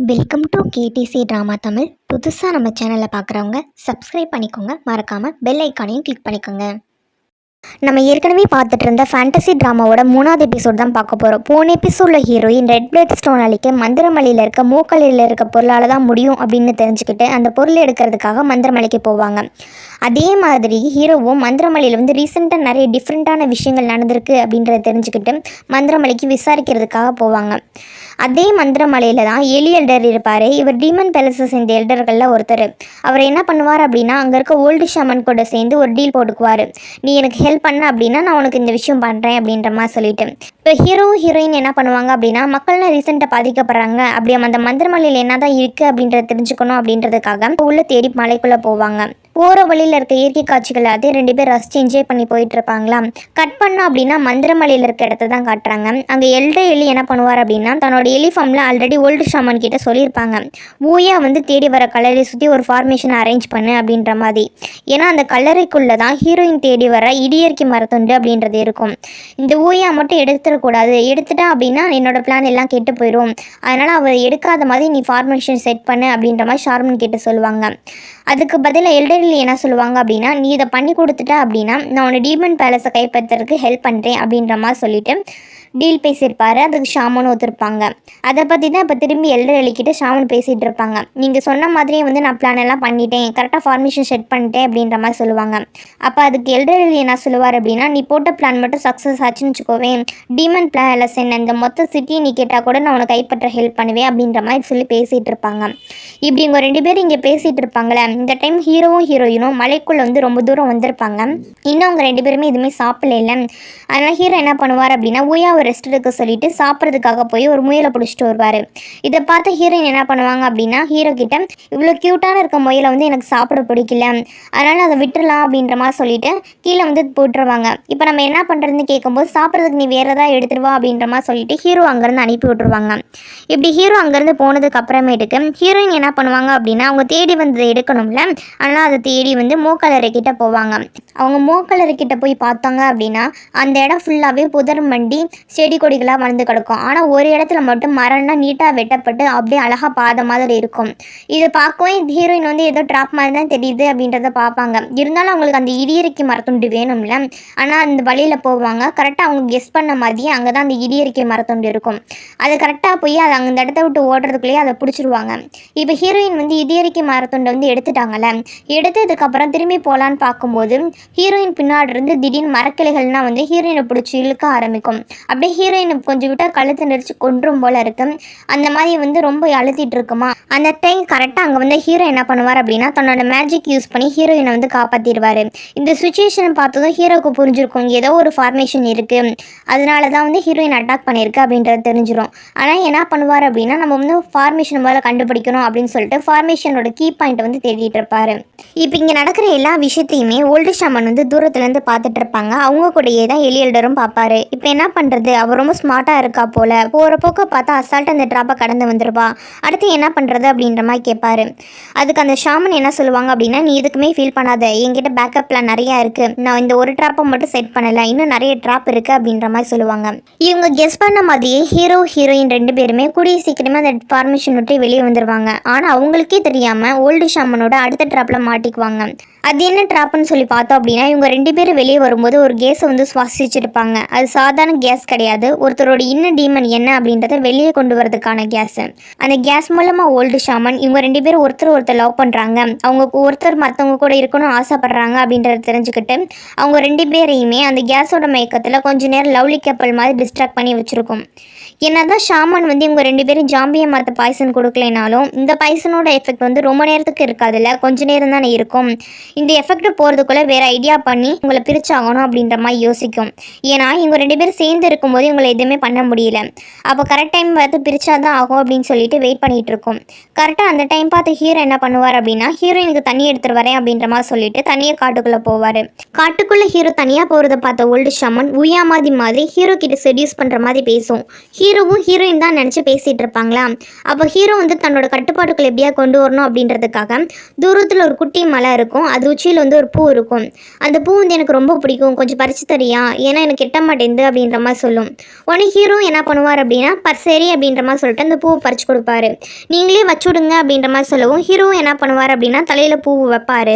Welcome to KDC drama Tamil புதுசாக நம்ம சேனலில் பார்க்குறவங்க சப்ஸ்கிரைப் பண்ணிக்கோங்க. மறக்காமல் பெல் ஐக்கானையும் கிளிக் பண்ணிக்கோங்க. நம்ம ஏற்கனவே பார்த்துட்டு இருந்த ஃபேண்டசி ட்ராமாவோட மூணாவது எபிசோட் தான் பார்க்க போகிறோம் போன எபிசோடில் ஹீரோயின் ரெட் பிளட் ஸ்டோன் அழிக்க மந்திரமலையில் இருக்க மூக்கலையில் இருக்க பொருளால் தான் முடியும் அப்படின்னு தெரிஞ்சுக்கிட்டு அந்த பொருள் எடுக்கிறதுக்காக மந்திரமலைக்கு போவாங்க. அதே மாதிரி ஹீரோவும் மந்திரமலையில் வந்து ரீசெண்டாக நிறைய டிஃப்ரெண்ட்டான விஷயங்கள் நடந்திருக்கு அப்படின்றத தெரிஞ்சுக்கிட்டு மந்திரமலைக்கு விசாரிக்கிறதுக்காக போவாங்க. அதே மந்திரமலையில் தான் எலி எல்டர் இருப்பார். இவர் டீமன் பேலஸை சேர்ந்த எல்டர்களில் ஒருத்தர். அவர் என்ன பண்ணுவார் அப்படின்னா அங்கே இருக்க ஓல்டு ஷாமன் கூட சேர்ந்து ஒரு டீல் போட்டுக்குவார். நீ எனக்கு ஹெல்ப் பண்ண அப்படின்னா நான் உனக்கு இந்த விஷயம் பண்ணுறேன் அப்படின்ற மாதிரி சொல்லிட்டு இப்போ ஹீரோ ஹீரோயின் என்ன பண்ணுவாங்க அப்படின்னா மக்கள்லாம் ரீசெண்டாக பாதிக்கப்படுறாங்க? அப்படி அந்த மந்திரமலையில் என்ன தான் இருக்குது அப்படின்றத தெரிஞ்சுக்கணும் அப்படின்றதுக்காக உள்ள தேடி மலைக்குள்ளே போவாங்க. போகிற வழியில் இருக்க இயற்கை காட்சிகள் அதே ரெண்டு பேர் ரசித்து என்ஜாய் பண்ணி போயிட்டு இருப்பாங்களாம் கட் பண்ணோம் அப்படின்னா மந்திரமலையில் இருக்க இடத்த தான் காட்டுறாங்க. அங்கே எல்டர் எலி என்ன பண்ணுவார் அப்படின்னா தன்னோட எலி ஃபார்மில் ஆல்ரெடி ஓல்டு ஷாமன் கிட்ட சொல்லியிருப்பாங்க. ஊயா வந்து தேடி வர கலரை சுற்றி ஒரு ஃபார்மேஷன் அரேஞ்ச் பண்ணு அப்படின்ற மாதிரி. ஏன்னா அந்த கல்லறைக்குள்ளே தான் ஹீரோயின் தேடி வர இடியற்கை மரத்துண்டு அப்படின்றது இருக்கும். இந்த ஊயா மட்டும் எடுத்துடக்கூடாது. எடுத்துட்டா அப்படின்னா என்னோட பிளான் எல்லாம் கெட்டு போயிடும் அதனால் அவர் எடுக்காத மாதிரி நீ ஃபார்மேஷன் செட் பண்ணு அப்படின்ற மாதிரி ஷார்மன் கிட்ட சொல்லுவாங்க. அதுக்கு பதிலாக எல்டர்லி என்ன சொல்லுவாங்க அப்படின்னா நீ இதை பண்ணி கொடுத்துட்ட அப்படின்னா நான் உன்னை டீமன் பேலஸை கைப்பற்றுறதுக்கு ஹெல்ப் பண்ணுறேன் அப்படின்ற மாதிரி சொல்லிவிட்டு டீல் பேசியிருப்பாரு அதுக்கு ஷாமன் ஒத்துருப்பாங்க அதை பற்றி தான் இப்போ திரும்பி எல்டர் எலிக்கிட்ட ஷாமன் பேசிகிட்டு இருப்பாங்க. நீங்கள் சொன்ன மாதிரியே வந்து நான் பிளான் எல்லாம் பண்ணிட்டேன். கரெக்டாக ஃபார்மேஷன் செட் பண்ணிட்டேன் அப்படின்ற மாதிரி சொல்லுவாங்க. அப்போ அதுக்கு எல்டர் அலி என்ன சொல்லுவார் அப்படின்னா நீ போட்ட பிளான் மட்டும் சக்ஸஸ் ஆச்சுன்னு வச்சுக்கோவேன் டீமன் பிளான் சென் இந்த மொத்த சிட்டியை நீ கேட்டால் கூட நான் உனக்கு கைப்பற்ற ஹெல்ப் பண்ணுவேன் அப்படின்ற மாதிரி சொல்லி பேசிகிட்டு இருப்பாங்க. இப்படி இவங்க ரெண்டு பேரும் இங்கே பேசிகிட்டு இருப்பாங்களே இந்த டைம் ஹீரோவும் ஹீரோயினும் மலைக்குள்ளே வந்து ரொம்ப தூரம் வந்திருப்பாங்க. இன்னும் அவங்க ரெண்டு பேருமே எதுவுமே சாப்பிடல அதனால் ஹீரோ என்ன பண்ணுவார் அப்படின்னா ஊயாவை ரெஸ்ட் எடுக்க சொல்லிட்டு சாப்பிட்றதுக்காக போய் ஒரு முயலை பிடிச்சிட்டு வருவார். இதை பார்த்து ஹீரோயின் என்ன பண்ணுவாங்க அப்படின்னா ஹீரோ கிட்ட இவ்வளோ க்யூட்டான இருக்க முயலை வந்து எனக்கு சாப்பிட பிடிக்கல. அதனால் அதை விட்டுறலாம் அப்படின்ற மாதிரி சொல்லிட்டு கீழே வந்து போட்டுருவாங்க. இப்போ நம்ம என்ன பண்ணுறதுன்னு கேட்கும்போது சாப்பிட்றதுக்கு நீ வேறு ஏதாவது எடுத்துருவா அப்படின்ற மாதிரி சொல்லிட்டு ஹீரோ அங்கேருந்து அனுப்பி விட்டுருவாங்க. இப்படி ஹீரோ அங்கேருந்து போனதுக்கு அப்புறமேட்டுக்கு ஹீரோயின் என்ன பண்ணுவாங்க அப்படின்னா அவங்க தேடி வந்ததை எடுக்கணும்ல. ஆனால் அதை தேடி வந்து மூக்கலரை கிட்ட போவாங்க. அவங்க மூக்கலரை கிட்ட போய் பார்த்தாங்க அப்படின்னா அந்த இடம் ஃபுல்லாகவே புதர் மண்டி செடி கொடிகளாக வளர்ந்து கிடக்கும். ஆனால் ஒரு இடத்துல மட்டும் மரம்னா நீட்டாக வெட்டப்பட்டு அப்படியே அழகாக பாத மாதிரி இருக்கும். இதை பார்க்கவே ஹீரோயின் வந்து ஏதோ ட்ராப் மாதிரி தான் தெரியுது அப்படின்றத பார்ப்பாங்க. இருந்தாலும் அவங்களுக்கு அந்த இடியறிக்கை மரத்துண்டு வேணும்ல. ஆனால் அந்த வழியில் போவாங்க. கரெக்டாக அவங்க கெஸ் பண்ண மாதிரியே அங்கே தான் அந்த இடியறிக்கை மரத்துண்டு இருக்கும். அது கரெக்டாக போய் அதை அந்த இடத்த விட்டு ஓடுறதுக்குள்ளேயே அதை பிடிச்சிருவாங்க. இப்போ ஹீரோயின் வந்து இடியறிக்கை மரத்துண்டை வந்து எடுத்துட்டாங்கல்ல. எடுத்ததுக்கப்புறம் திரும்பி போகலான்னு பார்க்கும்போது ஹீரோயின் பின்னாடி இருந்து திடீர்னு மரக்கிளைகள்னால் வந்து ஹீரோயினை பிடிச்சி இழுக்க ஆரம்பிக்கும். அப்படியே ஹீரோயினை கொஞ்சம் விட்டால் கழுத்தை நெரிச்சு கொன்றும் போல இருக்கு. அந்த மாதிரி வந்து ரொம்ப அழுத்திட்டு இருக்குமா? அந்த டைம் கரெக்டாக அங்கே வந்து ஹீரோ என்ன பண்ணுவார் அப்படின்னா தன்னோட மேஜிக் யூஸ் பண்ணி ஹீரோயினை வந்து காப்பாற்றிடுவார் இந்த சுச்சுவேஷன் பார்த்ததும் ஹீரோவுக்கு புரிஞ்சிருக்கும். ஏதோ ஒரு ஃபார்மேஷன் இருக்குது அதனால தான் வந்து ஹீரோயின் அட்டாக் பண்ணியிருக்கு அப்படின்றது தெரிஞ்சிடும் ஆனால் என்ன பண்ணுவார் அப்படின்னா நம்ம வந்து ஃபார்மேஷன் போல கண்டுபிடிக்கணும் அப்படின்னு சொல்லிட்டு ஃபார்மேஷனோட கீ பாயிண்ட் வந்து தேடிட்டு இருப்பாரு. இப்போ இங்கே நடக்கிற எல்லா விஷயத்தையுமே ஓல்டு ஷாமன் வந்து தூரத்துலேருந்து பார்த்துட்டு இருப்பாங்க. அவங்க கூடயே தான் எலியல்டரும் பார்ப்பாரு. இப்போ என்ன பண்ணுறது அவள் ரொம்ப ஸ்மார்ட்டாக இருக்கா போல். போகிற போக்க பார்த்தா அசால்ட் அந்த ட்ராப்பை கடந்து வந்துருவா. அடுத்து என்ன பண்ணுறது அப்படின்ற மாதிரி கேட்பாரு அதுக்கு அந்த ஷாமன் என்ன சொல்லுவாங்க அப்படின்னா நீ இதுக்குமே ஃபீல் பண்ணாத. என்கிட்ட பேக்கப் பிளான் நிறையா இருக்குது நான் இந்த ஒரு ட்ராப்பை மட்டும் செட் பண்ணலை. இன்னும் நிறைய ட்ராப் இருக்குது அப்படின்ற மாதிரி சொல்லுவாங்க. இவங்க கெஸ் பண்ண மாதிரியே ஹீரோ ஹீரோயின் ரெண்டு பேருமே கூடிய சீக்கிரமாக அந்த ஃபார்மேஷன் விட்டு வெளியே வந்துடுவாங்க ஆனால் அவங்களுக்கே தெரியாமல் ஓல்டு ஷாமனோட அடுத்த ட்ராப்பில் மாட்டிக்குவாங்க. அது என்ன ட்ராப்னு சொல்லி பார்த்தோம் அப்படின்னா இவங்க ரெண்டு பேரும் வெளியே வரும்போது ஒரு கேஸை வந்து சுவாசிச்சிருப்பாங்க. அது சாதாரண கேஸ் கிடையாது. ஒருத்தரோட இன்ன டீமன் என்ன அப்படின்றத வெளியே கொண்டு வரதுக்கான கேஸ் அந்த கேஸ் மூலமாக ஓல்டு ஷாமன் இவங்க ரெண்டு பேரும் ஒருத்தர் ஒருத்தர் லவ் பண்ணுறாங்க அவங்க ஒருத்தர் மற்றவங்க கூட இருக்கணும்னு ஆசைப்படுறாங்க அப்படின்றத தெரிஞ்சுக்கிட்டு அவங்க ரெண்டு பேரையுமே அந்த கேஸோட மயக்கத்தில் கொஞ்ச நேரம் லவ்லி கப்பல் மாதிரி டிஸ்ட்ராக்ட் பண்ணி வச்சுருக்கோம். என்னதான் ஷாமன் வந்து இவங்க ரெண்டு பேரும் ஜாம்பியை மரத்தை பாய்சன் கொடுக்கலைனாலும் இந்த பாய்சனோட எஃபெக்ட் வந்து ரொம்ப நேரத்துக்கு இருக்காதுல்ல? கொஞ்ச நேரம் தானே இருக்கும். இந்த எஃபெக்ட் போகிறதுக்குள்ளே வேறு ஐடியா பண்ணி உங்களை பிரிச்சாகணும் அப்படின்ற மாதிரி யோசிக்கும். ஏன்னா இவங்க ரெண்டு பேரும் சேர்ந்து இருக்கும்போது இவங்களை எதுவுமே பண்ண முடியல. அப்போ கரெக்ட் டைம் பார்த்து பிரிச்சா தான் ஆகும் அப்படின்னு சொல்லிட்டு வெயிட் பண்ணிகிட்டு இருக்கோம். கரெக்டாக அந்த டைம் பார்த்து ஹீரோ என்ன பண்ணுவார் அப்படின்னா ஹீரோயினுக்கு தண்ணி எடுத்துகிட்டு வரேன் அப்படின்ற மாதிரி சொல்லிட்டு தண்ணியை காட்டுக்குள்ளே போவார். காட்டுக்குள்ளே ஹீரோ தனியாக போகிறத பார்த்த ஓல்டு ஷாமன் உயா மாதிரி மாதிரி ஹீரோ கிட்ட செடியூஸ் பண்ணுற மாதிரி பேசும். ஹீரோ ஹீரோவும் ஹீரோயின் தான் நினச்சி பேசிகிட்டு இருப்பாங்களா? அப்போ ஹீரோ வந்து தன்னோட கட்டுப்பாட்டுக்குள்ள எப்படியா கொண்டு வரணும் அப்படின்றதுக்காக தூரத்தில் ஒரு குட்டி மலை இருக்கும். அது உச்சியில் வந்து ஒரு பூ இருக்கும். அந்த பூ வந்து எனக்கு ரொம்ப பிடிக்கும். கொஞ்சம் பறிச்சு தரியா? ஏன்னா எனக்கு எட்ட மாட்டேங்குது அப்படின்ற மாதிரி சொல்லும். உடனே ஹீரோ என்ன பண்ணுவார் அப்படின்னா பர்சேரி அப்படின்ற மாதிரி சொல்லிட்டு அந்த பூவை பறிச்சு கொடுப்பாரு. நீங்களே வச்சு விடுங்க அப்படின்ற மாதிரி சொல்லவும் ஹீரோ என்ன பண்ணுவார் அப்படின்னா தலையில் பூ வைப்பார்.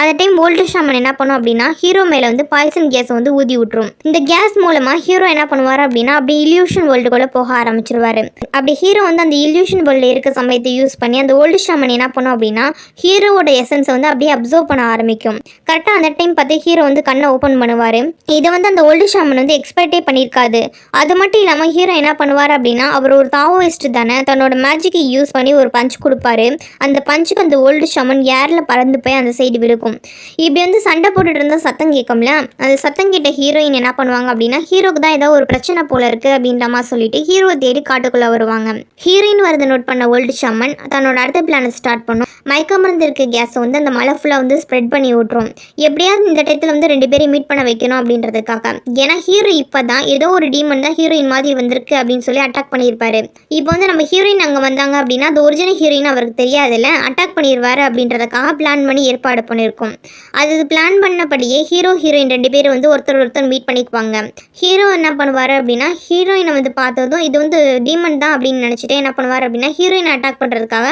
அந்த டைம் ஓல்டு ஷாமன் என்ன பண்ணும் அப்படின்னா ஹீரோ மேலே வந்து பாய்சன் கேஸை வந்து ஊதி விட்டுரும். இந்த கேஸ் மூலமாக ஹீரோ என்ன பண்ணுவார் அப்படின்னா அப்படி இல்யூஷன் வேர்ல்டுக்குள்ளே போக ஆரம்பிச்சிருவாரு. அப்படி ஹீரோ வந்து அந்த இல்யூஷன் வேர்ல்டில் இருக்க சமயத்தை யூஸ் பண்ணி அந்த ஓல்டு ஷாமன் என்ன பண்ணும் அப்படின்னா ஹீரோவோட எசன்ஸை வந்து அப்படியே அப்சர்வ் பண்ண ஆரம்பிக்கும். கரெக்டாக அந்த டைம் பார்த்து ஹீரோ வந்து கண்ணை ஓப்பன் பண்ணுவார். இதை வந்து அந்த ஓல்டு ஷாமன் வந்து எக்ஸ்பெக்டே பண்ணியிருக்காது. அது மட்டும் இல்லாமல் ஹீரோ என்ன பண்ணுவார் அப்படின்னா அவர் ஒரு தாவோயிஸ்ட் தானே தன்னோட மேஜிக்கை யூஸ் பண்ணி ஒரு பஞ்ச் கொடுப்பாரு. அந்த பஞ்சுக்கு அந்த ஓல்டு ஷாமன் ஏரில் பறந்து போய் அந்த சைடு விழுக்கும். இப்படி வந்து சண்டை போட்டுட்டு இருந்தால் சத்தம் கேட்கும்ல அந்த சத்தம் கேட்ட ஹீரோயின் என்ன பண்ணுவாங்க அப்படின்னா ஹீரோக்கு தான் ஏதோ ஒரு பிரச்சனை போல இருக்குது அப்படின்ற மாதிரி சொல்லிட்டு ஹீரோவை தேடி காட்டுக்குள்ளே வருவாங்க. ஹீரோயின் வரதை நோட் பண்ண ஓல்டு சம்மன் தன்னோட அடுத்த பிளானை ஸ்டார்ட் பண்ணும். மயக்க மருந்து இருக்க கேஸை வந்து அந்த மலை ஃபுல்லாக வந்து ஸ்ப்ரெட் பண்ணி விட்ரும் எப்படியாவது இந்த டயத்தில் வந்து ரெண்டு பேரையும் மீட் பண்ண வைக்கணும் அப்படின்றதுக்காக. ஏன்னா ஹீரோ இப்போ தான் ஏதோ ஒரு டீமன் தான் ஹீரோயின் மாதிரி வந்திருக்கு அப்படின்னு சொல்லி அட்டாக் பண்ணியிருப்பாரு. இப்போ வந்து நம்ம ஹீரோயின் அங்கே வந்தாங்க அப்படின்னா அது ஒரிஜினல் ஹீரோயின் அவருக்கு தெரியாதுல்ல. அட்டாக் பண்ணிடுவாரு அப்படின்றதுக்காக பிளான் பண்ணி ஏற்பாடு பண்ணியிருக்கோம் அது பிளான் பண்ணபடியே ஹீரோ ஹீரோயின் ரெண்டு பேரும் வந்து ஒருத்தர் ஒருத்தர் மீட் பண்ணிக்குவாங்க. ஹீரோ என்ன பண்ணுவார் அப்படின்னா ஹீரோயினை வந்து பார்த்ததும் இது வந்து டீமன் தான் அப்படின்னு நினச்சிட்டு என்ன பண்ணுவார் அப்படின்னா ஹீரோயின் அட்டாக் பண்ணுறதுக்காக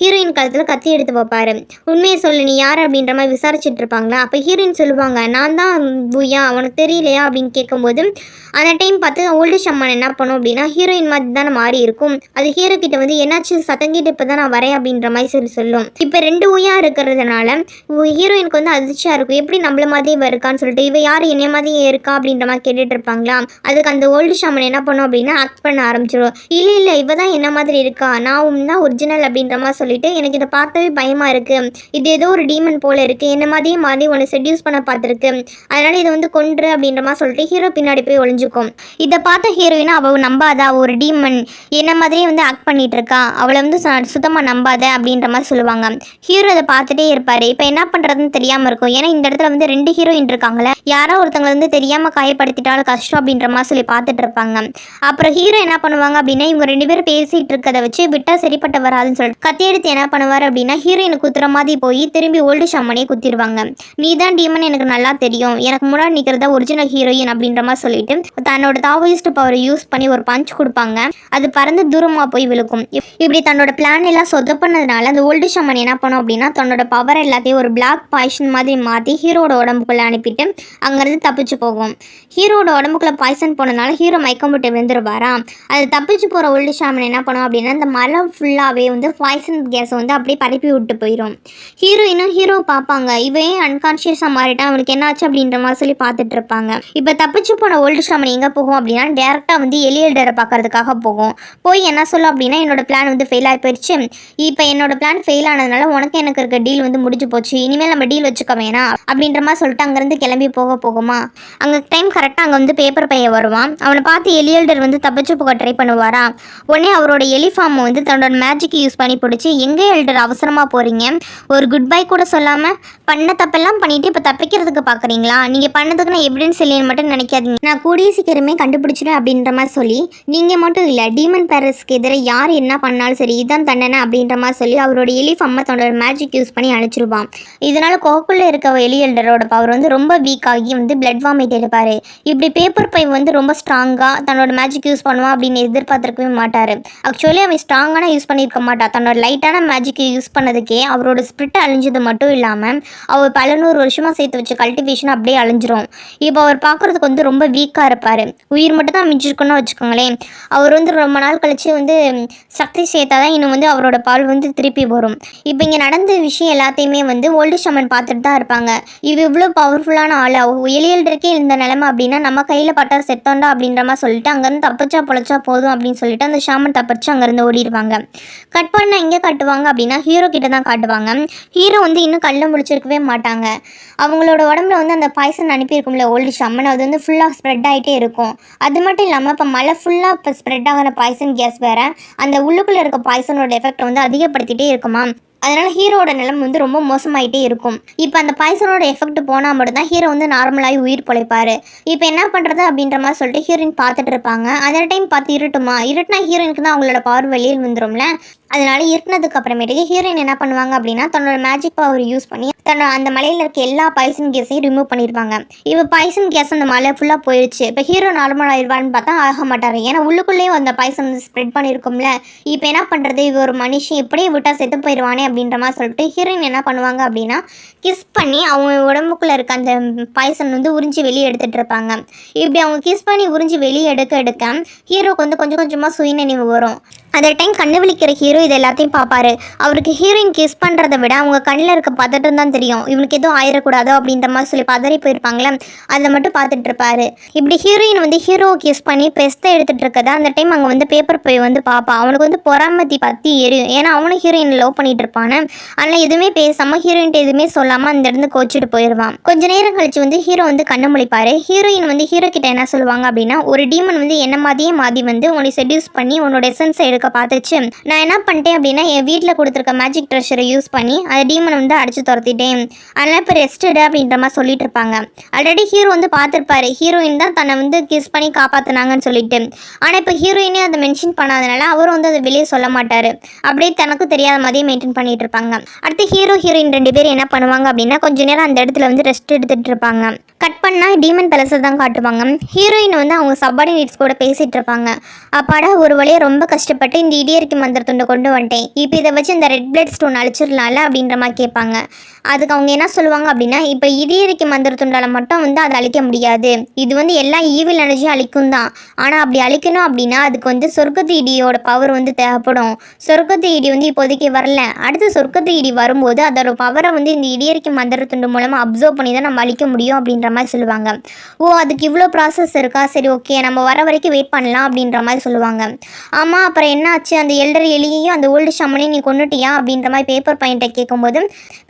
ஹீரோயின் காலத்தில் கத்தி எடுத்து பார்ப்பாரு உண்மையை சொல்லு நீ யார் அப்படின்ற மாதிரி விசாரிச்சுட்டு இருப்பாங்களா? அப்போ ஹீரோயின் சொல்லுவாங்க நான் தான் பூயா உனக்கு தெரியலையா? அப்படின்னு கேட்கும்போது அந்த டைம் பார்த்து ஓல்டு ஷம்மான் என்ன பண்ணும் அப்படின்னா ஹீரோயின் மாதிரி தானே மாறி இருக்கும். அது ஹீரோ கிட்ட வந்து என்னாச்சு? சத்தம் கேட்டு இப்போ தான் நான் வரேன் அப்படின்ற மாதிரி சொல்லி சொல்லும். இப்போ ரெண்டு உயா இருக்கிறதுனால ஹீரோயினுக்கு வந்து அதிர்ச்சியாக இருக்கும். எப்படி நம்மள மாதிரி இவ இருக்கான்னு சொல்லிட்டு இவ யார் என்னைய மாதிரி இருக்கா? அப்படின்ற மாதிரி கேட்டுட்டு இருப்பாங்களா? அதுக்கு அந்த ஓல்டு ஷாமன் என்ன பண்ணும் அப்படின்னா ஆக்ட் பண்ண ஆரம்பிச்சிடும் இல்லை இல்லை இவ தான் என்ன மாதிரி இருக்கா? நான் தான் ஒரிஜினல் அப்படின்ற மாதிரி சொல்லிட்டு எனக்கு இதை பார்த்தாவே பயமாக இருக்குது இது ஏதோ ஒரு டீமன் போல இருக்குது என்ன மாதிரியே மாதிரி உன்னை செட்யூஸ் பண்ண பார்த்துருக்கு. அதனால இதை வந்து கொன்று அப்படின்ற மாதிரி சொல்லிட்டு ஹீரோ பின்னாடி போய் ஒளிஞ்சுக்கும். இதை பார்த்த ஹீரோயினா அவள் நம்பாதா? ஒரு டீமன் என்ன மாதிரியே வந்து ஆக்ட் பண்ணிட்டு இருக்கா அவளை வந்து சுத்தமாக நம்பாத அப்படின்ற மாதிரி சொல்லுவாங்க. ஹீரோ அதை பார்த்துட்டே இருப்பார். இப்போ என்ன பண்ணுறதுன்னு தெரியாமல் இருக்கும். ஏன்னா இந்த இடத்துல வந்து ரெண்டு ஹீரோயின் இருக்காங்களே யாரோ ஒருத்தவங்க வந்து தெரியாமல் காயப்படுத்திட்டாலும் கஷ்டம் அப்படின்ற மாதிரி சொல்லி பார்த்துட்டு இருப்பாங்க. அப்புறம் ஹீரோ ஹீரோ என்ன பண்ணுவாங்க அப்படின்னா இவங்க ரெண்டு பேரும் பேசிட்டு இருக்கதை வச்சு விட்டா சரிப்பட்ட வராதுன்னு சொல்லிட்டு கத்தி எடுத்து என்ன பண்ணுவார் அப்படின்னா ஹீரோயினை குத்துற மாதிரி போய் திரும்பி ஓல்டு ஷாமனே குத்திடுவாங்க நீ தான் டீமன் எனக்கு நல்லா தெரியும். எனக்கு முன்னாடி நிற்கிறதா ஒரிஜினல் ஹீரோயின் அப்படின்ற மாதிரி சொல்லிட்டு தன்னோட தாவோயிஸ்ட் பவரை யூஸ் பண்ணி ஒரு பஞ்ச் கொடுப்பாங்க. அது பறந்து தூரமாக போய் விழுக்கும். இப்- இப்படி தன்னோட பிளான் எல்லாம் சொதப்பினதுனால அந்த ஓல்டு ஷம்மன் என்ன பண்ணும் அப்படின்னா தன்னோட பவர் எல்லாத்தையும் ஒரு பிளாக் பாய்சன் மாதிரி மாற்றி ஹீரோட உடம்புக்குள்ளே அனுப்பிட்டு அங்கேருந்து தப்பிச்சு போகும். ஹீரோட உடம்புக்குள்ளே பாய்சன் போனதுனால ஹீரோ மயக்கம் விட்டு விழுந்துருவாரா அது தப்பிச்சு போகிற ஓல்டு ஷாமன் என்ன பண்ணும் அப்படின்னா அந்த மரம் ஃபுல்லாகவே வந்து பாய்சன் கேஸை வந்து அப்படியே பரப்பி விட்டு போயிடும் இன்னும் ஹீரோ பார்ப்பாங்க. இவன் அன்கான்ஷியஸாக மாறிட்டான்? அவனுக்கு என்னாச்சு அப்படின்ற மாதிரி சொல்லி பார்த்துட்டு இருப்பாங்க. இப்போ தப்பிச்சு போன ஓல்டு ஷாமன் எங்கே போகும் அப்படின்னா டேரெக்டாக வந்து எலியல்டரை பார்க்கறதுக்காக போகும். போய் என்ன சொல்லும் அப்படின்னா என்னோட பிளான் வந்து ஃபெயில் ஆகி போயிடுச்சு. இப்போ என்னோட பிளான் ஃபெயில் ஆனதுனால உனக்கு எனக்கு இருக்க டீல் வந்து முடிஞ்சு போச்சு. இனிமேல் நம்ம டீல் வச்சுக்க வேணாம் அப்படின்ற மாதிரி சொல்லிட்டு அங்கேருந்து கிளம்பி போக போகுமா? அங்கே டைம் கரெக்ட் கரெக்டாக அங்கே வந்து பேப்பர் பையன் வருவான். அவனை பார்த்து எலியல்டர் வந்து தப்பிச்சு போக ட்ரை பண்ணுவாரா? உடனே அவரோட எலிஃபார்மை வந்து தன்னோட மேஜிக் யூஸ் பண்ணி பிடிச்சி எங்கே எல்டர் அவசரமாக போகிறீங்க ஒரு குட் பை கூட சொல்லாமல் பண்ண தப்பெல்லாம் பண்ணிட்டு இப்போ தப்பிக்கிறதுக்கு பார்க்குறீங்களா நீங்கள் பண்ணதுக்கு நான் எவிடன்ஸ் இல்லைன்னு மட்டும் நினைக்காதீங்க. நான் கூடிய சீக்கிரமே கண்டுபிடிச்சிடும் அப்படின்ற மாதிரி சொல்லி நீங்கள் மட்டும் இல்லை டீமன் பேரஸ்க்கு எதிராக யார் என்ன பண்ணாலும் சரி இதான் தண்டனை அப்படின்ற மாதிரி சொல்லி அவரோட எலிஃபார்மை தன்னோட மேஜிக் யூஸ் பண்ணி அழிச்சிருவான். இதனால் கோக்குள்ளே இருக்க எலியல்டரோட பவர் வந்து ரொம்ப வீக் ஆகி வந்து பிளட் வாமிட் எடுப்பார். இப்படி பேப்பர் பை வந்து ரொம்ப ஸ்ட்ராங்காக தன்னோட மேஜிக் யூஸ் பண்ணுவான் அப்படின்னு எதிர்பார்த்துருக்கவே மாட்டார். ஆக்சுவலி அவன் ஸ்ட்ராங்கான யூஸ் பண்ணியிருக்க மாட்டான். தன்னோட லைட்டான மேஜிக் யூஸ் பண்ணதுக்கே அவரோட ஸ்பிரிட் அழிஞ்சது மட்டும் இல்லாமல் அவர் பல நூறு வருஷமாக சேர்த்து வச்ச கல்டிவேஷன் அப்படியே அழிஞ்சிரும். இப்போ அவர் பார்க்குறதுக்கு வந்து ரொம்ப வீக்காக இருப்பார். உயிர் மட்டும் தான் மிஞ்சிருக்குன்னு வச்சுக்கோங்களேன். அவர் வந்து ரொம்ப நாள் கழித்து வந்து சக்தி சேர்த்தா தான் இன்னும் வந்து அவரோட பால் வந்து திருப்பி வரும். இப்போ இங்கே நடந்த விஷயம் எல்லாத்தையுமே வந்து ஓல்டு ஷமன் பார்த்துட்டு தான் இருப்பாங்க இது இவ்வளோ பவர்ஃபுல்லான ஆள்? எலியல்டருக்கே இந்த நிலமை அப்படின்னா நம்ம கையில் பட்டா செத்தோண்டா அப்படின்ற மாதிரி சொல்லிட்டு அங்கேருந்து தப்பிச்சா பொழைச்சா போதும் அப்படின்னு சொல்லிட்டு அந்த ஷாமன் தப்பிச்சு அங்கேருந்து ஓடிடுவாங்க கட் பண்ணால் எங்கே காட்டுவாங்க அப்படின்னா ஹீரோ கிட்ட தான் காட்டுவாங்க. ஹீரோ வந்து இன்னும் கல்லை முடிச்சிருக்கவே மாட்டாங்க. அவங்களோட உடம்புல வந்து அந்த பாய்சன் அனுப்பியிருக்கும்ல ஓல்டு ஷாமன் அது வந்து ஃபுல்லாக ஸ்ப்ரெட் ஆகிட்டே இருக்கும். அது மட்டும் இல்லாமல் இப்போ மழை ஃபுல்லாக இப்போ ஸ்ப்ரெட் ஆகிற பாய்சன் கேஸ் வேறு அந்த உள்ளுக்குள்ளே இருக்க பாய்சனோட எஃபெக்ட் வந்து அதிகப்படுத்திகிட்டே இருக்குமா அதனால் ஹீரோட நிலம் வந்து ரொம்ப மோசமாயிட்டே இருக்கும். இப்போ அந்த பாய்சனோட எஃபெக்ட் போனால் மட்டும்தான் ஹீரோ வந்து நார்மலாகி உயிர் பொழைப்பார். இப்போ என்ன பண்ணுறது அப்படின்ற மாதிரி சொல்லிட்டு ஹீரோயின் பார்த்துட்டு இருப்பாங்க. அந்த டைம் பார்த்து இருட்டுமா? இருட்டுனா ஹீரோயினுக்கு தான் அவங்களோட பவர் வெளியில் வந்துரும்ல அதனால இருட்டினதுக்கு அப்புறமேட்டுக்கு ஹீரோயின் என்ன பண்ணுவாங்க அப்படின்னா தன்னோட மேஜிக் பவர் யூஸ் பண்ணி தன்னோட அந்த மலையில் இருக்க எல்லா பாய்சன் கேஸையும் ரிமூவ் பண்ணிடுவாங்க இப்போ பாய்சன் கேஸ் அந்த மலை ஃபுல்லாக போயிடுச்சு இப்போ ஹீரோ நார்மல் ஆயிடுவான்னு பார்த்தா ஆக மாட்டார். ஏன்னா உள்ளுக்குள்ளேயே அந்த பாய்சன் வந்து ஸ்ப்ரெட் பண்ணியிருக்கும்ல இப்போ என்ன பண்ணுறது இவ ஒரு மனுஷன் இப்படியே விட்டால் செத்து போயிடுவானே அப்படின்ற மாதிரி சொல்லிட்டு ஹீரோயின் என்ன பண்ணுவாங்க அப்படின்னா கிஸ் பண்ணி அவங்க உடம்புக்குள்ளே இருக்க அந்த பாய்சன் வந்து உறிஞ்சி வெளியே எடுத்துகிட்டு இருப்பாங்க. இப்படி அவங்க கிஸ் பண்ணி உறிஞ்சி வெளியே எடுக்க எடுக்க ஹீரோக்கு வந்து கொஞ்சம் கொஞ்சமாக சுயநினைவு வரும். அந்த டைம் கண்ணு விழிக்கிற ஹீரோ இது எல்லாத்தையும் பார்ப்பாரு. அவருக்கு ஹீரோயின் கிஸ் பண்ணுறதை விட அவங்க கண்ணில் இருக்க பதட்டம் தான் தெரியும். இவனுக்கு எதுவும் ஆயிடக்கூடாதோ அப்படின்ற மாதிரி சொல்லி பதறி போயிருப்பாங்களே அதை மட்டும் பார்த்துட்டு இருப்பாரு. இப்படி ஹீரோயின் வந்து ஹீரோ கிஸ் பண்ணி பெஸ்ட்டை எடுத்துகிட்டு இருக்கத அந்த டைம் அங்கே வந்து பேப்பர் போய் வந்து பார்ப்பான் அவனுக்கு வந்து பொறாமத்தி பற்றி எரியும். ஏன்னா அவனும் ஹீரோயின் லவ் பண்ணிட்டு இருப்பானே. ஆனால் எதுவுமே பேசாமல் ஹீரோயின்ட்டு எதுவுமே சொல்லாமல் அந்த இடந்து கோச்சிட்டு போயிடுவான் கொஞ்ச நேரம் கழிச்சு வந்து ஹீரோ வந்து கண்ணு முழிப்பாரு. ஹீரோயின் வந்து ஹீரோ கிட்ட என்ன சொல்லுவாங்க அப்படின்னா ஒரு டீமன் வந்து என்ன மாதிரியே மாதி வந்து உன்னை செடியூஸ் பண்ணி உன்னோட எசன்ஸை இருக்க பார்த்துச்சு நான் என்ன பண்ணிட்டேன் அப்படின்னா என் வீட்டில் கொடுத்துருக்க மேஜிக் ட்ரெஷரை யூஸ் பண்ணி அந்த டீமனை வந்து அடிச்சு துரத்திட்டேன். அதனால் இப்போ ரெஸ்டடு அப்படின்ற மாதிரி சொல்லிட்டு இருப்பாங்க. ஆல்ரெடி ஹீரோ வந்து பார்த்துருப்பாரு. ஹீரோயின் தான் தன்னை வந்து கிஸ் பண்ணி காப்பாற்றினாங்கன்னு சொல்லிட்டு. ஆனால் இப்போ ஹீரோயினே அதை மென்ஷன் பண்ணாதனால அவரும் வந்து அதை வெளியே சொல்ல மாட்டார். அப்படியே தனக்கு தெரியாத மாதிரியே மெயின்டைன் பண்ணிட்டு இருப்பாங்க. அடுத்து ஹீரோ ஹீரோயின் ரெண்டு பேரும் என்ன பண்ணுவாங்க அப்படின்னா கொஞ்ச நேரம் அந்த இடத்துல வந்து ரெஸ்ட் எடுத்துட்டு இருப்பாங்க. கட் பண்ணால் டீமன் பேலஸை தான் காட்டுவாங்க. ஹீரோயின் வந்து அவங்க சப்பார்டினேட்ஸ் கூட பேசிகிட்டு இருப்பாங்க. அப்பாடா ஒரு வழியாக ரொம்ப கஷ்டப்பட்டு இந்த இடியரிக்கை மந்திரத்துண்டை கொண்டு வந்துட்டேன். இப்போ இதை வச்சு இந்த ரெட் பிளட் ஸ்டோன் அழிச்சிடலாம்ல அப்படின்ற மாதிரி கேட்பாங்க. அதுக்கு அவங்க என்ன சொல்லுவாங்க அப்படின்னா இப்போ இடியரிக்கை மந்திரத்துண்டால் மட்டும் வந்து அதை அழிக்க முடியாது. இது வந்து எல்லா ஈவில் எனர்ஜியும் அழிக்கும் தான். ஆனால் அப்படி அழிக்கணும் அப்படின்னா அதுக்கு வந்து சொர்க்கத்து இடியோட பவர் வந்து தேவைப்படும். சொர்க்கத்து இடி வந்து இப்போதைக்கு வரல. அடுத்து சொர்க்கத்து இடி வரும்போது அதோட பவரை வந்து இந்த இடியரிக்கை மந்திரத்துண்டு மூலமாக அப்சர்வ் பண்ணி தான் நம்ம அழிக்க முடியும் அப்படின்ற மாதிரி சொல்லுவாங்க. ஓ அதுக்கு இவ்வளோ ப்ராசஸ் இருக்கா? சரி ஓகே நம்ம வர வரைக்கும் வெயிட் பண்ணலாம் அப்படின்ற மாதிரி சொல்லுவாங்க. ஆமாம் அப்புறம் என்னாச்சு? அந்த எல்டர் எலியையும் அந்த ஓல்டு ஷாமனையும் நீ கொண்டுட்டியா அப்படின்ற மாதிரி பேப்பர் பையன்கிட்ட கேட்கும்போது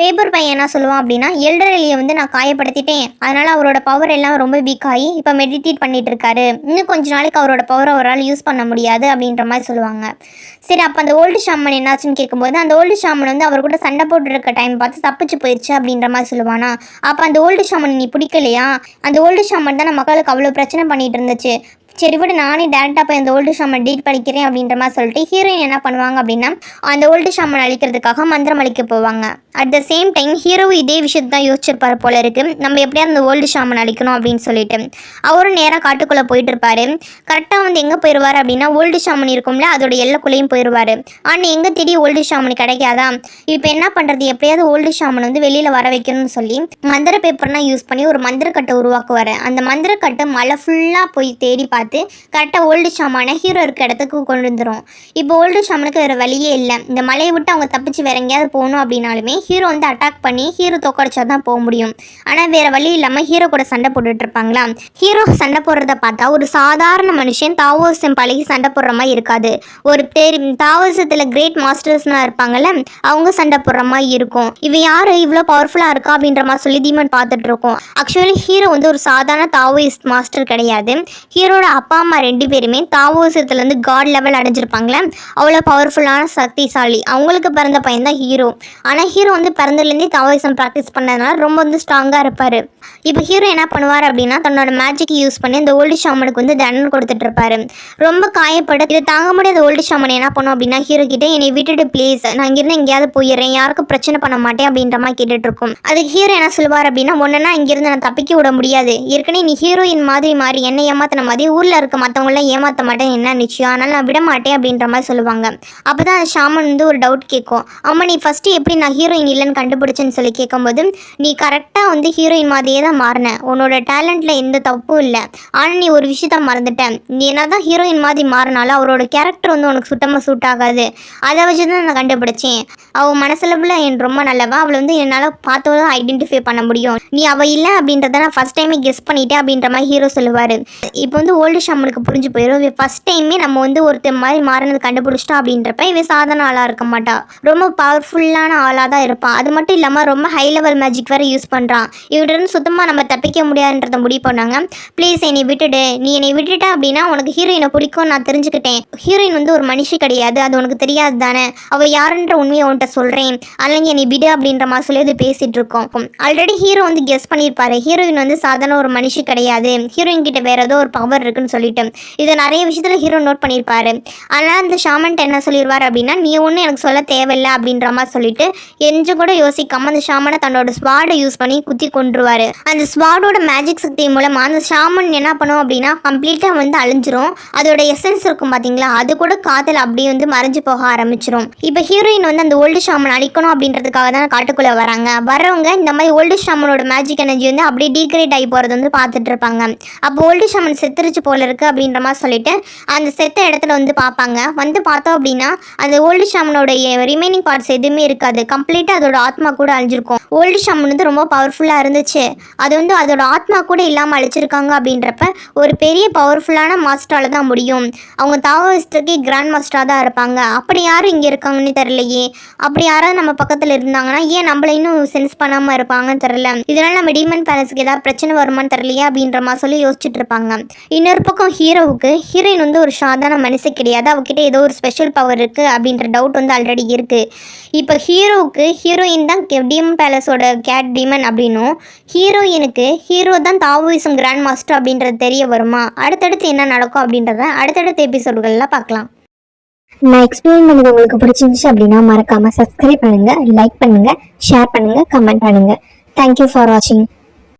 பேப்பர் பையன் என்ன சொல்லுவான் அப்படின்னா எல்டர் எலியை வந்து நான் காயப்படுத்திட்டேன். அதனால் அவரோட பவர் எல்லாம் ரொம்ப வீக் ஆகி இப்போ மெடிடேட் பண்ணிட்டு இருக்காரு. இன்னும் கொஞ்ச நாளைக்கு அவரோட பவரை அவரால் யூஸ் பண்ண முடியாது அப்படின்ற மாதிரி சொல்லுவாங்க. சரி அப்போ அந்த ஓல்டு ஷாமன் என்னாச்சுன்னு கேட்கும்போது அந்த ஓல்டு ஷாமன் வந்து அவர் கூட சண்டை போட்டு இருக்க டைம் பார்த்து தப்பிச்சு போயிடுச்சு அப்படின்ற மாதிரி சொல்லுவானா? அப்போ அந்த ஓல்டு ஷாமன் நீ பிடிக்கலையா? அந்த ஓல்டு ஷாமன் தான் மக்களுக்கு அவ்வளோ பிரச்சனை பண்ணிட்டு இருந்துச்சு. சரி விட நானே டேரெக்டாக போய் அந்த ஓல்டு ஷாமன் டீட் படிக்கிறேன் அப்படின்ற மாதிரி சொல்லிட்டு ஹீரோயின் என்ன பண்ணுவாங்க அப்படின்னா அந்த ஓல்டு ஷாமன் அழிக்கிறதுக்காக மந்திரம் அழிக்க போவாங்க. At the same time hero இதே விஷயத்தை தான் யோசிச்சிருப்பாரு போல இருக்கு. நம்ம எப்படியாவது அந்த ஓல்டு ஷாமன் அழிக்கணும் அப்படின்னு சொல்லிட்டு. அவரும் நேராக காட்டுக்குள்ளே போயிட்டு இருப்பாரு. கரெக்டாக வந்து எங்கே போயிடுவார் அப்படின்னா ஓல்டு ஷாமன் இருக்கும்ல அதோட எல்லக்குள்ளேயும் போயிடுவார் ஆனால் எங்கே தேடி ஓல்டு ஷாமன் கிடைக்காதா? இப்போ என்ன பண்ணுறது எப்படியாவது ஓல்டு ஷாமன் வந்து வெளியில் வர வைக்கணும்னு சொல்லி மந்திர பேப்பர்லாம் யூஸ் பண்ணி ஒரு மந்திரக்கட்டை உருவாக்குவார். அந்த மந்திரக்கட்டை மழை ஃபுல்லாக போய் தேடி பார்த்து கரெக்டாக ஓல்டு ஷாமான ஹீரோ இருக்க இடத்துக்கு கொண்டு வந்துடும் இப்போ ஓல்டு ஷாமனுக்கு வேறு வழியே இல்லை. இந்த மலையை விட்டு அவங்க தப்பிச்சு வேற எங்கேயாவது போகணும் அப்படின்னாலுமே ஹீரோ வந்து அட்டாக் பண்ணி ஹீரோ தோக்கடிச்சா தான் போக முடியும். ஆனால் வேறு வழி இல்லாமல் ஹீரோ கூட சண்டை போட்டுட்டு இருப்பாங்களா? ஹீரோ சண்டை போடுறத பார்த்தா ஒரு சாதாரண மனுஷன் தாவோசம் பழகி சண்டை போடுற மாதிரி இருக்காது. ஒரு பேர் தாவோசத்தில் கிரேட் மாஸ்டர்ஸ்லாம் இருப்பாங்கல்ல அவங்க சண்டை போடுற மாதிரி இருக்கும். இவன் யார்? இவ்வளோ பவர்ஃபுல்லாக இருக்கா அப்படின்ற மாதிரி சொல்லி தீமன் பார்த்துட்டு இருக்கோம். ஆக்சுவலி ஹீரோ வந்து ஒரு சாதாரண தாவோயிஸ்ட் மாஸ்டர் கிடையாது. ஹீரோட அப்பா அம்மா ரெண்டு பேருமே தாவோசத்துல இருந்து காட் லெவல் அடைஞ்சிருப்பாங்களே? அவ்வளோ பவர்ஃபுல்லான சக்திசாலி. அவங்களுக்கு பிறந்த பையன் தான் ஹீரோ ஆனால் ஹீரோ வந்து பிறந்ததுலேருந்தே தாவோசம் ப்ராக்டிஸ் பண்ணதுனால ரொம்ப வந்து ஸ்ட்ராங்காக இருப்பார். இப்போ ஹீரோ என்ன பண்ணுவார் அப்படின்னா தன்னோட மேஜிக் யூஸ் பண்ணி அந்த ஓல்டு ஷாமனுக்கு வந்து தண்டனை கொடுத்துட்டு இருப்பாரு. ரொம்ப காயப்பட இதை தாங்க முடியாத ஓல்டு ஷாமன் என்ன பண்ணும் அப்படின்னா ஹீரோ கிட்ட என்னை விட்டுட்டு ப்ளீஸ் நான் இங்கிருந்து எங்கேயாவது போயிடுறேன். யாருக்கும் பிரச்சனை பண்ண மாட்டேன் அப்படின்ற மாதிரி கேட்டுட்டு இருக்கும் அதுக்கு ஹீரோ என்ன சொல்லுவார் அப்படின்னா ஒன்றுனா இங்கிருந்து நான் தப்பிக்க விட முடியாது. ஏற்கனவே நீ ஹீரோயின் மாதிரி மாறி என்னை ஏமாத்தின மாதிரி ஊரில் இருக்க மற்றவங்களாம் ஏமாற்ற மாட்டேன் என்ன நிச்சயம்? அதனால் நான் விட மாட்டேன் அப்படின்ற மாதிரி சொல்லுவாங்க. அப்போ தான் அந்த ஷாமன் வந்து ஒரு டவுட் கேட்கும் அம்மா நீ ஃபஸ்ட்டு எப்படி நான் ஹீரோயின் இல்லைன்னு கண்டுபிடிச்சேன்னு சொல்லி கேட்கும்போது நீ கரெக்டாக வந்து ஹீரோயின் மாதிரியே தான் மாறின. உன்னோட டேலண்ட்டில் எந்த தப்பும் இல்லை. ஆனால் நீ ஒரு விஷயத்த மறந்துட்டேன் நீ என்ன தான் ஹீரோயின் மாதிரி மாறினாலும் அவரோட கேரக்டர் வந்து உனக்கு சுத்தமாக சூட் ஆகாது. அதை வச்சு தான் நான் கண்டுபிடிச்சேன். அவள் மனசளவில் என் ரொம்ப நல்லவா? அவளை வந்து என்னால் பார்த்ததும் ஐடென்டிஃபை பண்ண முடியும். நீ அவள் இல்லை அப்படின்றத நான் ஃபஸ்ட் டைமே கெஸ் பண்ணிட்டேன் அப்படின்ற மாதிரி ஹீரோ சொல்லுவார். இப்போ வந்து கோல்டிஷ் ஷாமனுக்கு புரிஞ்சு போயிடும் இவன் ஃபஸ்ட் டைமே நம்ம வந்து ஒருத்தர் மாதிரி மாறினது கண்டுபிடிச்சிட்டோம் அப்படின்றப்ப இவன் சாதாரண ஆளாக இருக்க மாட்டா. ரொம்ப பவர்ஃபுல்லான ஆளாக தான் இருப்பான் அது மட்டும் இல்லாமல் ரொம்ப ஹை லெவல் மேஜிக் வேறு யூஸ் பண்ணுறான் இவன்கிட்ட சுத்தமாக நம்ம தப்பிக்க முடியாதுன்றத முடிவு பண்ணாங்க. ப்ளீஸ் என்னை விட்டுடு. நீ என்னை விட்டுட்ட அப்படின்னா உனக்கு ஹீரோயினை பிடிக்கும் நான் தெரிஞ்சுக்கிட்டேன். ஹீரோயின் வந்து ஒரு மனுஷி கிடையாது. அது உனக்கு தெரியாது தானே. அவள் யாருன்ற உண்மையை உன்கிட்ட சொல்கிறேன் அல்லங்க என்னை விடு அப்படின்ற மாதிரி சொல்லி அது பேசிகிட்டு இருக்கோம். ஆல்ரெடி ஹீரோ வந்து கெஸ் பண்ணியிருப்பாரு ஹீரோயின் வந்து சாதாரண ஒரு மனுஷி கிடையாது. ஹீரோயின் கிட்ட வேற ஏதோ ஒரு பவர் இருக்குன்னு சொல்லிட்டு இதை நிறைய விஷயத்தில் ஹீரோ நோட் பண்ணியிருப்பாரு. ஆனால் அந்த ஷாமன்ட்ட என்ன சொல்லிடுவார் அப்படின்னா நீ ஒன்றும் எனக்கு சொல்ல தேவையில்லை அப்படின்ற மாதிரி சொல்லிட்டு கொஞ்சம் கூட யோசிக்காம அந்த ஷாமனை தன்னோட ஸ்வாடை யூஸ் பண்ணி குத்தி கொண்டுருவார் அந்த ஸ்வாடோட மேஜிக் சக்தி மூலமாக அந்த ஷாமன் என்ன பண்ணும் அப்படின்னா கம்ப்ளீட்டாக வந்து அழிஞ்சிரும். அதோட எசன்ஸ் இருக்கும் பார்த்தீங்களா அது கூட காதல் அப்படியே வந்து மறைஞ்சு போக ஆரம்பிச்சிரும். இப்போ ஹீரோயின் வந்து அந்த ஓல்டு ஷாமன் அழிக்கணும் அப்படின்றதுக்காக தான் காட்டுக்குள்ளே வராங்க. வரவங்க இந்த மாதிரி ஓல்டு ஷாமனோட மேஜிக் எனர்ஜி வந்து அப்படியே டீக்ரேட் ஆகி போகிறது வந்து பார்த்துட்டு இருப்பாங்க. அப்போ ஓல்டு ஷாமன் செத்துருச்சு போல இருக்கு அப்படின்ற மாதிரி சொல்லிட்டு அந்த செத்த இடத்துல வந்து பார்ப்பாங்க. வந்து பார்த்தோம் அப்படின்னா அந்த ஓல்டு ஷாமனோட ரிமைனிங் பார்ட்ஸ் எதுவுமே இருக்காது. கம்ப்ளீட்டாக அதோட ஆத்மா கூட அழிஞ்சிருக்கும். ஓல்டு ஷாமன் வந்து ரொம்ப பவர்ஃபுல்லாக இருந்துச்சு. அது வந்து அதோட ஆத்மா கூட இல்லாமல் அழிச்சிருக்காங்க அப்படின்றப்ப ஒரு பெரிய பவர்ஃபுல்லான மாஸ்டரால் தான் முடியும். அவங்க தாவஸ்துக்கு கிராண்ட் மாஸ்டராக தான் இருப்பாங்க. அப்படி யாரும் இங்கே இருக்காங்கன்னு தெரியலையே. அப்படி யாராவது நம்ம பக்கத்தில் இருந்தாங்கன்னா ஏன் நம்மள இன்னும் சென்ஸ் பண்ணாமல் இருப்பாங்கன்னு தெரியல. இதனால் நம்ம டீமன் பேலஸ்க்கு ஏதாவது பிரச்சனை வருமான்னு தெரியலையே அப்படின்ற மாதிரி சொல்லி யோசிச்சுட்டு இருப்பாங்க. இன்னொரு பக்கம் ஹீரோவுக்கு ஹீரோயின் வந்து ஒரு சாதாரண மனசு கிடையாது. அவகிட்ட ஏதோ ஒரு ஸ்பெஷல் பவர் இருக்குது அப்படின்ற டவுட் வந்து ஆல்ரெடி இருக்குது இப்போ ஹீரோவுக்கு ஹீரோயின் தான் டீமன் பேலஸோட கேட் டீமன் அப்படின்னும். ஹீரோயினுக்கு ஹீரோ தான் தாவோயிசம் கிராண்ட் மாஸ்டர் அப்படின்றது தெரிய வருமா? அடுத்தடுத்து என்ன நடக்கும் அப்படின்றத அடுத்தடுத்த எபிசோடுகளில் பார்க்கலாம். நான் எக்ஸ்பிளைன் பண்ணது உங்களுக்கு பிடிச்சிருந்துச்சு அப்படின்னா மறக்காமல் சப்ஸ்கிரைப் பண்ணுங்கள் லைக் பண்ணுங்கள் ஷேர் பண்ணுங்கள் கமெண்ட் பண்ணுங்கள் தேங்க்யூ ஃபார் வாட்சிங்